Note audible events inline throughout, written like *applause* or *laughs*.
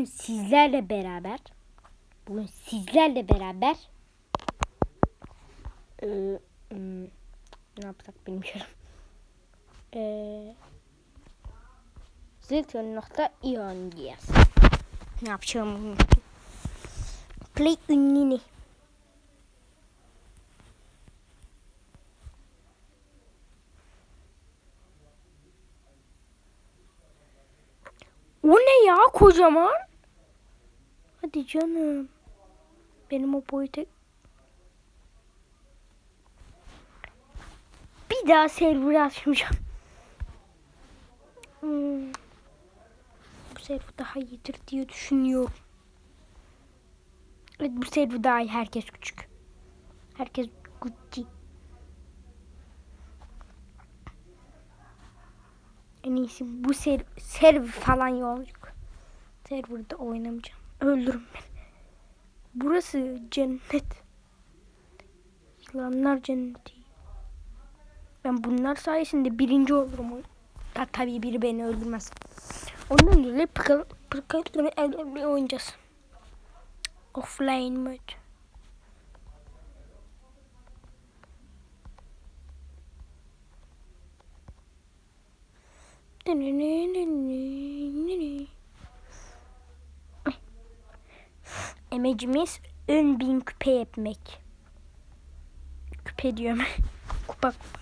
bugün sizlerle beraber bugün sizlerle beraber e, hmm, ne yapsak bilmiyorum. *laughs* E, Zilton.io oynayacağız. Ne yapacağımı unuttum. Play ünlüğünü. O ne ya kocaman? Hadi canım. Benim o boyuta... Bir daha server açmayacağım. Hmm. Bu server daha iyidir diye düşünüyorum. Evet bu server daha iyi. Herkes küçük. Herkes Gucci. En iyisi bu ser server falan yok. Serverda oynamayacağım. Öldürün beni. Burası cennet. Yılanlar cenneti. Ben bunlar sayesinde birinci olurum. Ya, tabii biri beni öldürmez. Ondan dolayı pıkıl pıkıl oynayacağız. Offline mode. Emecimiz ön bin küpe yapmak. Küpe diyorum. kupa kupa.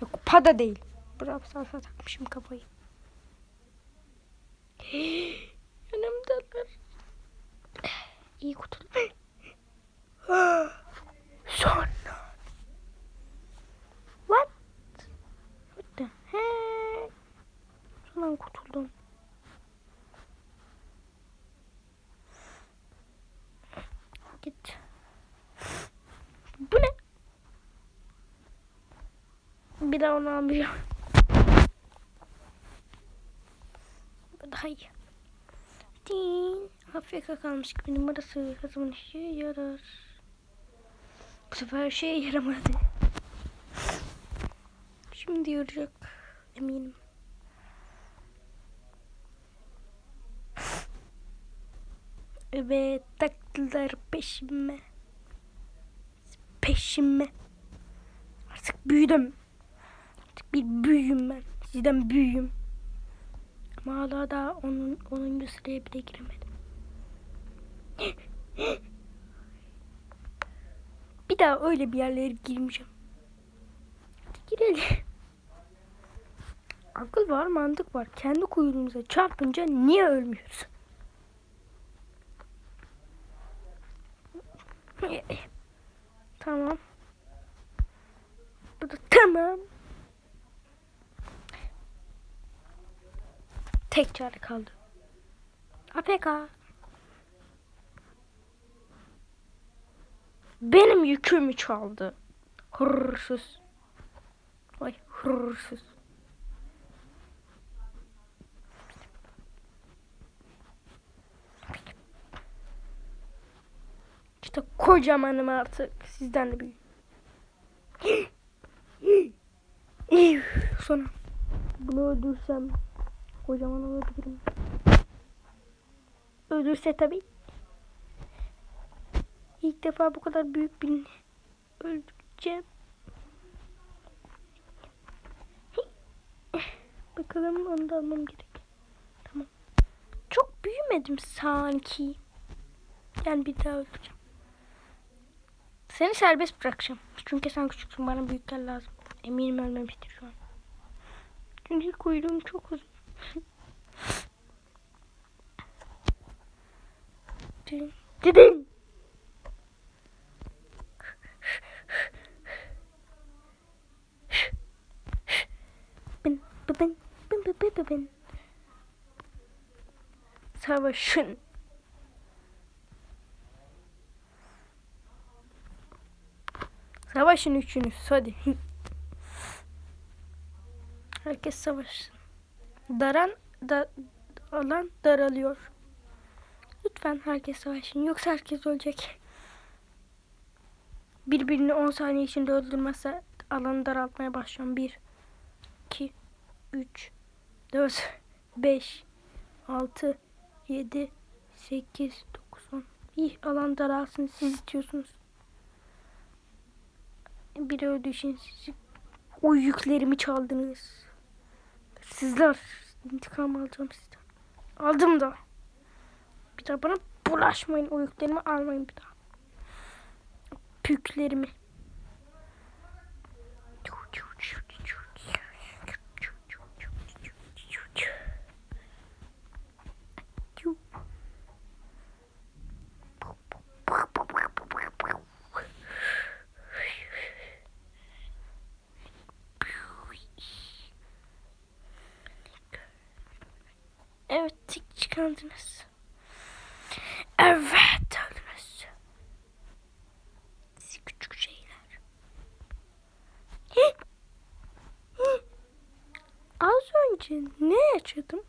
Ya, kupa da değil. Bravo salsa takmışım kafayı. Yanımdalar. İyi kutu. Sonra. What? What the heck? Sonra kurtuldum. Git. Bu ne? Bir daha onu almayacağım. Bu daha iyi. Din. Afrika kalmış gibi numarası kazanın işe yarar. Bu sefer şey yaramadı. Şimdi yarayacak eminim. Evet taktılar peşime. Peşime. Artık büyüdüm. Bir büyüğüm ben. Sizden büyüğüm. Ama hala daha onun, 10. sıraya bile giremedim. *gasps* Bir daha öyle bir yerlere girmeyeceğim. Hadi girelim. Akıl var, mantık var. Kendi kuyruğumuza çarpınca niye ölmüyoruz? *laughs* Tamam. Bu da tamam. Tek çare kaldı. APK. Benim yükümü çaldı. Hırsız. Vay hırsız. İşte kocamanım artık. Sizden de büyük. *gasps* Sonra bunu öldürsem kocaman olabilirim. Öldürse tabii. İlk defa bu kadar büyük birini öldüreceğim. *laughs* Bakalım onu da almam gerek. Tamam. Çok büyümedim sanki. Yani bir daha öldüreceğim. Seni serbest bırakacağım. Çünkü sen küçüksün. Bana büyükler lazım. Eminim ölmemiştir şu an. Çünkü kuyruğum çok uzun. Bin, bin, bin, bin, bin, bin, bin. Savaşın. Savaşın üçünüz hadi. Herkes savaşsın. Daran da alan daralıyor. Lütfen herkes savaşın. Yoksa herkes ölecek. Birbirini 10 saniye içinde öldürmezse alanı daraltmaya başlıyorum. 1 2 3 4 5 6 7 8, 9, 10. İyi alan daralsın. Siz itiyorsunuz. Biri öldüğü için sizi o yüklerimi çaldınız. Sizler intikam alacağım sizden. Aldım da. Bir daha bana bulaşmayın. O yüklerimi almayın bir daha. Püklerimi. Çıkardınız. Evet öldünüz. Sizi küçük şeyler. Az önce ne yaşadım?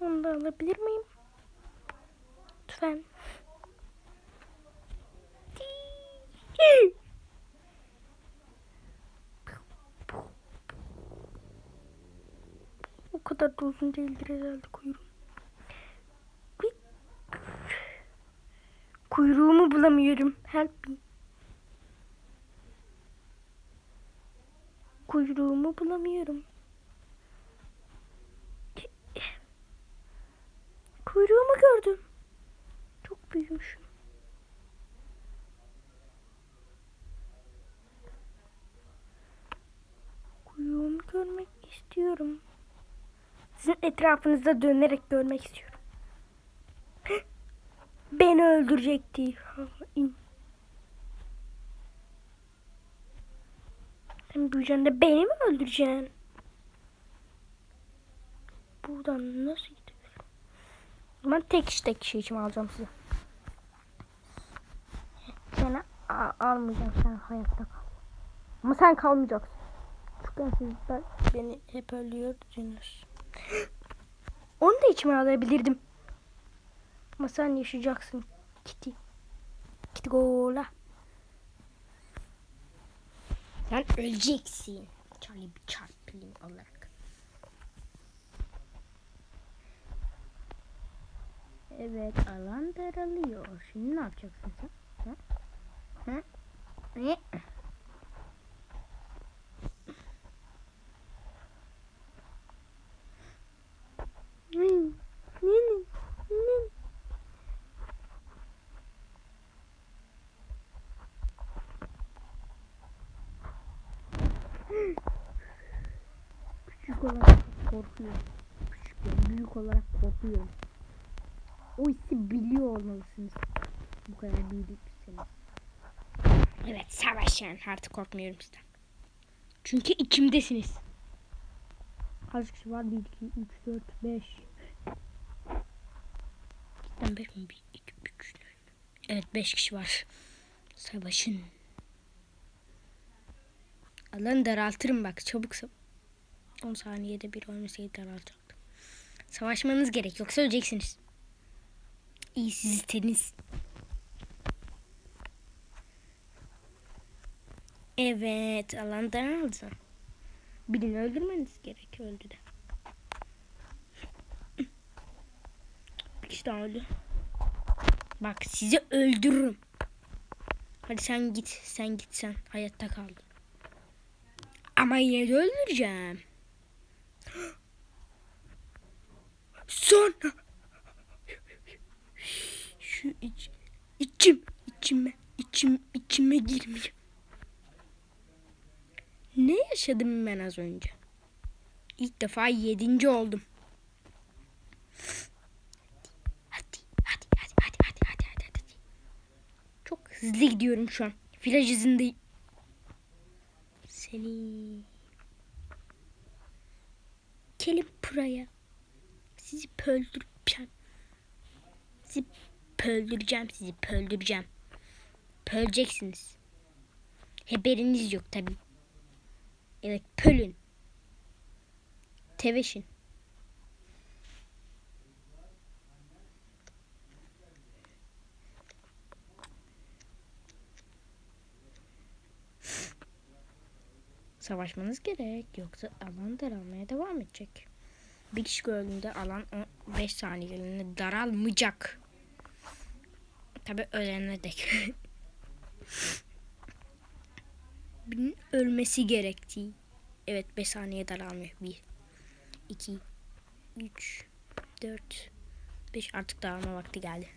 Onu da alabilir miyim? Lütfen. Hi! O kadar da uzun değildir herhalde kuyruğum. Kuyruğumu bulamıyorum. Help me. Kuyruğumu bulamıyorum. Kuyruğumu gördüm. Çok büyümüşüm. Kuyruğumu görmek istiyorum. Sizin etrafınızda dönerek görmek istiyorum. *gasps* Beni öldürecekti. Sen büyüyeceksin de beni mi öldüreceksin? Buradan nasıl? O zaman tek iş tek kişi için alacağım size. Seni almayacağım sen hayatta kal. Ama sen kalmayacaksın. Çünkü sizler beni hep öldürüyorsunuz. Onu da içime alabilirdim. Ama sen yaşayacaksın. Kitty. Kitty gola. Sen öleceksin. Charlie bir Chaplin olarak. Evet alan daralıyor. Şimdi ne yapacaksın sen? Ha? Ha? Ne? Hmm. Hmm. Hmm. Küçük olarak korkuyorum. Küçük büyük olarak korkuyorum. O hissi biliyor olmalısınız. Bu kadar büyüdüyseniz. Evet savaşın. Artık korkmuyorum sizden. Çünkü içimdesiniz. Kaç kişi var? 1, 2, 3, 4, 5. Cidden 5 mi? 1, 2, 3, 4. Evet 5 kişi var. Savaşın. Alanı daraltırım bak çabuk savaş. 10 saniyede bir olmasaydı daraltacaktım. Savaşmanız gerek yoksa öleceksiniz. İyi siz istediniz. Evet alan daraldı. Birini öldürmeniz gerek öldü de. Bir kişi daha öldü. Bak sizi öldürürüm. Hadi sen git. Sen git sen. Hayatta kaldın. Ama yine de öldüreceğim. Son. Şu iç, içim, içime, içim, içime girmiyor. Ne yaşadım ben az önce? İlk defa yedinci oldum. Hadi, hadi, hadi, hadi, hadi, hadi, hadi, hadi. Çok hızlı gidiyorum şu an. Viraj hızındayım. Seni. Gelin buraya. Sizi pöldüreceğim. Sizi pöldüreceğim, sizi pöldüreceğim. Pöleceksiniz. Haberiniz yok tabii. Evet pölün. Teveşin. Savaşmanız gerek. Yoksa alan daralmaya devam edecek. Bir kişi gördüğünde alan 5 saniyeliğine daralmayacak. Tabi ölene dek. *laughs* Birinin ölmesi gerektiği. Evet 5 saniye daralmıyor. 1, 2, 3, 4, 5 artık dağılma vakti geldi.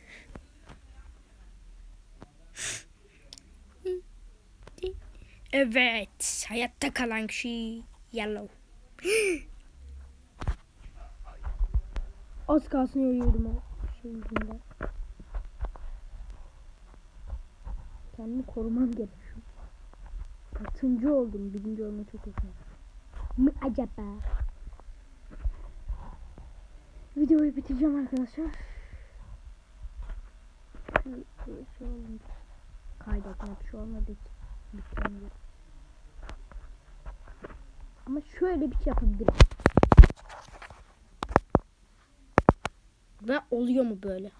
*laughs* Evet. Hayatta kalan kişi Yellow. *gasps* Az kalsın ölüyordum o şey. Kendimi korumam gerekiyor. Kaçıncı oldum? Birinci olma çok yakın. Mı acaba? Videoyu bitireceğim arkadaşlar. Şu, şu, şu olmadı. Kaydetme şey olmadı ki. Bitiremiyorum. Ama şöyle bir şey yapabilirim. Ve oluyor mu böyle?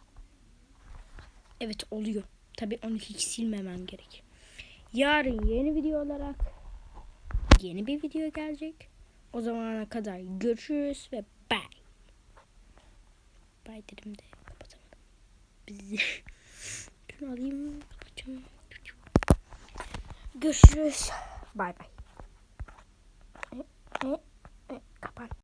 Evet oluyor. Tabi onu hiç silmemem gerek. Yarın yeni video olarak yeni bir video gelecek. O zamana kadar görüşürüz ve bye. Bye dedim de kapatamadım. Bizi *laughs* şunu alayım kapatacağım. Görüşürüz. Bye bye. E, e, e, kapan.